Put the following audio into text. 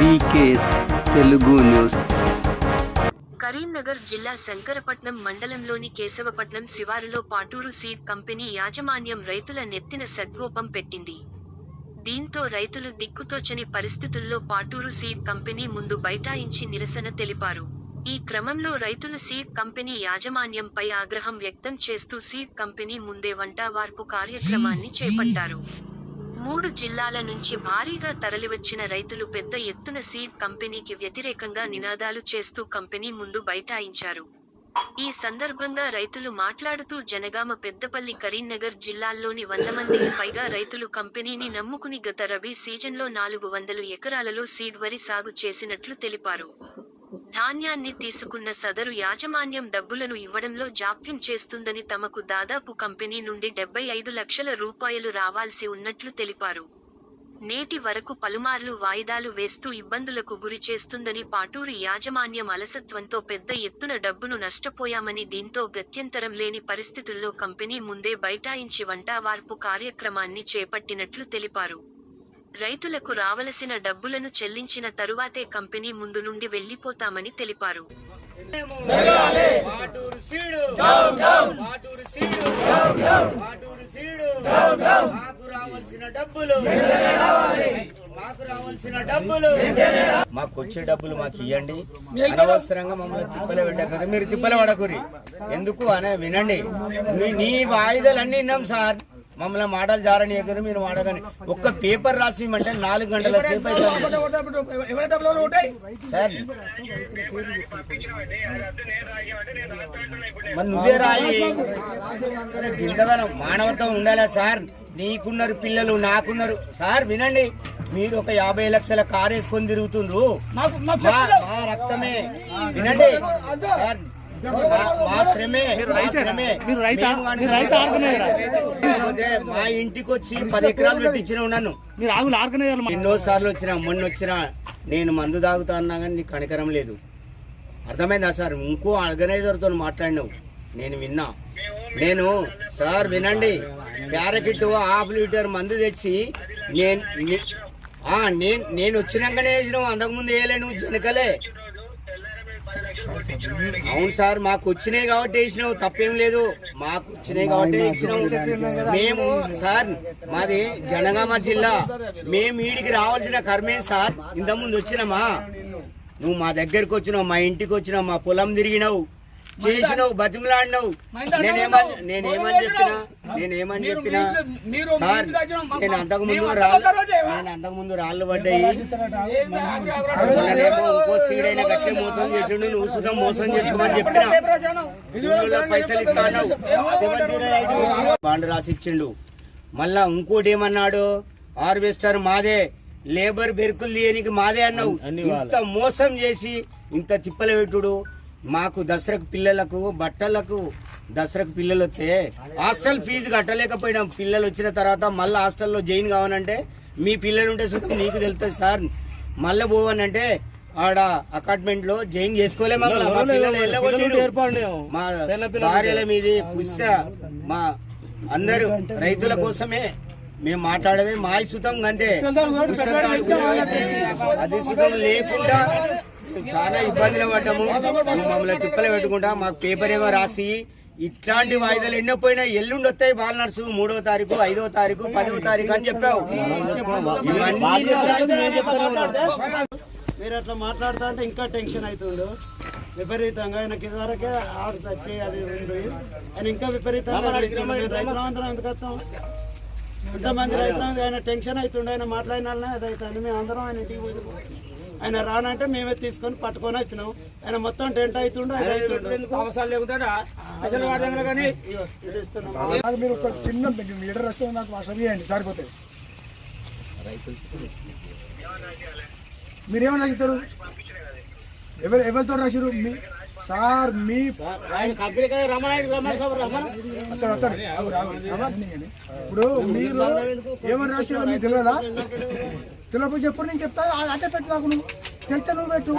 BKS Telugu news Karimnagar జిల్లా శంకరపట్నం మండలంలోని కేశవపట్నం శివారులో పాటూరు సీడ్ కంపెనీ యాజమాన్యం రైతుల నెత్తిన సద్గోపం పెట్టింది. దీంతో రైతులు దిక్కుతోచని పరిస్థితుల్లో పాటూరు సీడ్ కంపెనీ ముందు బైఠాయించి నిరసన తెలిపారు. ఈ క్రమంలో రైతులు సీడ్ కంపెనీ యాజమాన్యంపై ఆగ్రహం వ్యక్తం చేస్తూ సీడ్ కంపెనీ ముందే వంట వార్పు కార్యక్రమాన్ని చేపట్టారు. మూడు జిల్లాల నుంచి భారీగా తరలివచ్చిన రైతులు పెద్ద ఎత్తున సీడ్ కంపెనీకి వ్యతిరేకంగా నినాదాలు చేస్తూ కంపెనీ ముందు బైఠాయించారు. ఈ సందర్భంగా రైతులు మాట్లాడుతూ జనగామ పెద్దపల్లి కరీంనగర్ జిల్లాల్లోని వంద మందికి పైగా రైతులు కంపెనీని నమ్ముకుని గత రబీ సీజన్లో నాలుగు వందలు ఎకరాలలో సీడ్ వరి సాగు చేసినట్లు తెలిపారు. ధాన్యాన్ని తీసుకున్న సదరు యాజమాన్యం డబ్బులను ఇవ్వడంలో జాప్యం చేస్తుందని తమకు దాదాపు కంపెనీ నుండి డెబ్బై ఐదు లక్షల రూపాయలు రావాల్సి ఉన్నట్లు తెలిపారు. నేటి వరకు పలుమార్లు వాయిదాలు వేస్తూ ఇబ్బందులకు గురి చేస్తుందని పాటూరు యాజమాన్యం అలసత్వంతో పెద్ద ఎత్తున డబ్బును నష్టపోయామని దీంతో గత్యంతరం లేని పరిస్థితుల్లో కంపెనీ ముందే బైఠాయించి వంటావార్పు కార్యక్రమాన్ని చేపట్టినట్లు తెలిపారు. రైతులకు రావలసిన డబ్బులను చెల్లించిన తరువాతే కంపెనీ ముందు నుండి వెళ్ళిపోతామని తెలిపారు. Paturu seed. Paturu seed. Paturu seed. మాకు రావాల్సిన డబ్బులు. మాకు రావాల్సిన డబ్బులు. మాకు వచ్చే డబ్బులు మాకు ఇవ్వండి అనవసరంగా మమ్మల్ని తిప్పలు పెట్టకరు. మీరు తిప్పలు పడకురి. ఎందుకు? అనే వినండి. మీ- నీ వాయిదాలు అన్ని విన్నాం సార్. మమ్మల్ని మాటలు జారనీయకరు మీరు మాడకని ఒక్క పేపర్ రాసి ఇవ్వమంటే నాలుగు గంటల సేపు అవుతుంది సార్ మరి నువ్వే రాయి. అరే గిందగనం మానవత్వం ఉండాలా సార్? నీకున్నారు పిల్లలు నాకున్నారు. సార్ వినండి మీరు ఒక యాభై లక్షల కారు వేసుకొని తిరుగుతుండ్రు. మా రక్తమే. వినండి సార్ మా- మా శ్రమే శ్రమే. లేకపోతే మా ఇంటికి వచ్చి పది ఎకరాలు పెట్టించిన నన్ను. మీరు ఆగులు ఆర్గనైజర్ ఎన్నో సార్లు వచ్చినా మొన్న వచ్చినా నేను మందు తాగుతా అన్నా కానీ నీకు కనికరం లేదు. అర్థమైందా సార్? ఇంకో ఆర్గనైజర్తో మాట్లాడినావు. నేను విన్నా. నేను సార్ వినండి. ప్యారకిట్ హాఫ్ లీటర్ మందు తెచ్చి నేను నేను నేను వచ్చినాకనే వేసినావు. అంతకుముందు వేయలే నువ్వు జనకలే. అవును సార్ మాకు వచ్చినాయి కాబట్టి వేసినావు తప్పేం లేదు. మాకు వచ్చినాయి కాబట్టి ఇచ్చినావు మేము సార్ మాది జనగామ జిల్లా. మేము ఈడికి రావాల్సిన కర్మేం సార్? ఇంతకుముందు వచ్చినామా? నువ్వు మా దగ్గరికి వచ్చినావు మా ఇంటికి వచ్చినావు మా పొలం తిరిగినావు. చేసినావు బతిమలాడినావు. నేనేమని నేనేమని చెప్పినా? నేనేమని చెప్పినా? సార్ నేను అంతకు ముందు రాళ్ళు నేను అంతకు ముందు రాళ్ళు పడ్డాయి. ఇంకో సీడైన మోసం చేసిండు నువ్వు సుతం మోసం చేస్తామని చెప్పినా? పైసలు ఇస్తా అన్నావు. 78 బాండ్ రాసి ఇచ్చిండు మళ్ళా ఇంకోటి ఏమన్నాడు? హార్వెస్టర్ మాదే లేబర్ బెరుకులు తీయనికి మాదే అన్నావు. ఇంత మోసం చేసి ఇంత తిప్పల పెట్టుడు. మాకు దసరాకు పిల్లలకు బట్టలకు దసరాకు పిల్లలు వస్తే హాస్టల్ ఫీజు కట్టలేకపోయినాం. పిల్లలు వచ్చిన తర్వాత మళ్ళీ హాస్టల్లో జాయిన్ కావాలంటే మీ పిల్లలు ఉంటే సుఖం నీకు తెలుస్తుంది సార్. మళ్ళీ పోవనంటే ఆడ అపార్ట్మెంట్లో జాయిన్ చేసుకోలే మమ్మల్ని. మా పిల్లలు ఎల్లగొట్టిర్రు. మా భార్యల మీది పుష్ప మా అందరూ రైతుల కోసమే మేము మాట్లాడేది. మా సుతం అంతే. అది సుతం లేకుండా చాలా ఇబ్బందులు పడ్డాము. మమ్మల్ని తిప్పలు పెట్టుకుంటా మాకు పేపర్ ఏమో రాసి ఇట్లాంటి వాయిదాలు ఎన్నో పోయినా ఎల్లుండి వస్తాయి బాల నర్సు. మూడో తారీఖు ఐదో తారీఖు పదో తారీఖు అని చెప్పావు. మీరు అట్లా మాట్లాడుతా అంటే ఇంకా టెన్షన్ అవుతుండు. విపరీతంగా ఆయనకి ఇదివరకే ఆర్డర్స్ వచ్చాయి అది ఉంది. ఆయన ఇంకా విపరీతంగా అడుగుతుండు. రైతులందరం ఎందుకు వస్తాం? ఇంతమంది రైతులు ఆయన టెన్షన్ అవుతుండే ఆయన మాట్లాడినాలనే అది అవుతుంది. మేము అందరం ఆయన ఇంటికి పోయి ఆయన రానంటే మేమే తీసుకొని పట్టుకొని వచ్చినాం. ఆయన మొత్తం టెంట్ అవుతుండే అది అవుతుండు మీరు ఒక చిన్న లీటర్ వస్తే నాకు అసలు చేయండి సరిపోతాయి మీరేమని రాసిస్తారు ఎవరు ఎవరితో రాసిరు మీ సార్ మీ. ఇప్పుడు మీరు ఏమని రాసినారో మీకు తెలియదా? తెలపు చెప్పు నేను చెప్తా అదే పెట్టు నాకు నువ్వు. తెలితే నువ్వు పెట్టు.